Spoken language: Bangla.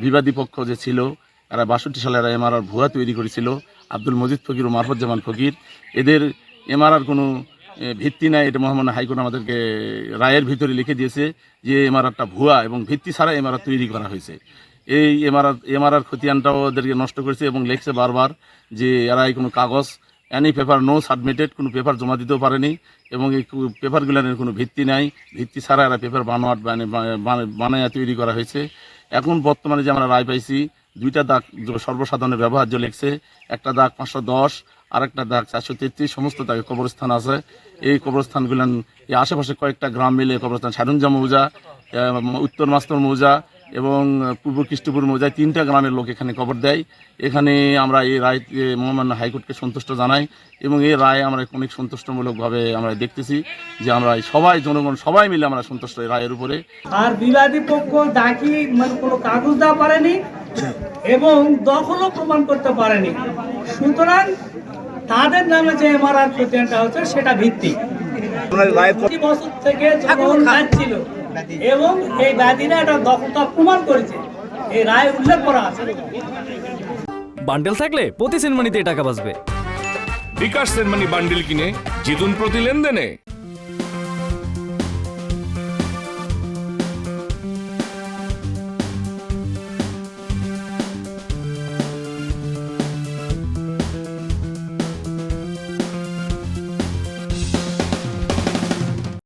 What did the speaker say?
বিবাদী পক্ষ যে ছিল, এরা বাষট্টি সালে এরা এমআরআর ভুয়া তৈরি করেছিল। আব্দুল মজিদ ফকির ও মারফত জামান ফকির। এদের এমআরআর কোনো ভিত্তি নাই, এটা মহামান্য হাইকোর্ট আমাদেরকে রায়ের ভিতরে লিখে দিয়েছে যে এমআরআরটা ভুয়া এবং ভিত্তি ছাড়া এমআরআর তৈরি করা হয়েছে। এই এমআরআর এমআরআর খতিয়ানটাও ওদেরকে নষ্ট করেছে এবং লিখছে বারবার যে এরা কোনো কাগজ অ্যানি পেপার নো সাবমিটেড কোনো পেপার জমা দিতেও পারেনি এবং এই পেপারগুলোর কোনো ভিত্তি নাই। ভিত্তি ছাড়া এরা পেপার বানোয়াট বানে- বানে- তৈরি করা হয়েছে। এখন বর্তমানে যে আমরা রায় পাইছি, দুইটা দাগ সর্বসাধারণের ব্যবহার্য লেখছে, একটা দাগ পাঁচশো দশ আর একটা দাগ চারশো তেত্রিশ, সমস্ত দাগে কবরস্থান আছে। এই কবরস্থানগুলো এই আশেপাশে কয়েকটা গ্রাম মিলে কবরস্থান, সারুঞ্জা মৌজা উত্তর মাস্তর মৌজা এবং পূর্ব কৃষ্ণপুর মৌজায় তিনটা গ্রামের লোক এখানে কবর দেয়। এখানে আমরা এই রায় মহামান্য হাইকোর্টকে সন্তুষ্ট জানাই এবং এই রায় আমরা অনেক সন্তুষ্টমূলকভাবে আমরা দেখতেছি যে আমরা সবাই জনগণ সবাই মিলে আমরা সন্তুষ্ট এই রায়ের উপরে। আর বিবাদী পক্ষ ডাকি মানে কোনো কাগজ দেওয়া পারেনি এবং দখলও প্রমাণ করতে পারেনি। সুতরাং তাদের নামে যে এমআরআর প্রতিষ্ঠানটা হচ্ছে সেটা ভিত্তি বছর থেকে জনগণ ছিল। এবং এই ব্যাধিরা এটা দখলটা প্রমাণ করেছে। এই রায় উল্লেখ করা আছে। বান্ডেল থাকলে প্রতি সিনেমানিতে টাকা বাঁচবে। বিকাশ সেনমানি বান্ডেল কিনে জিতুন প্রতি লেনদেনে।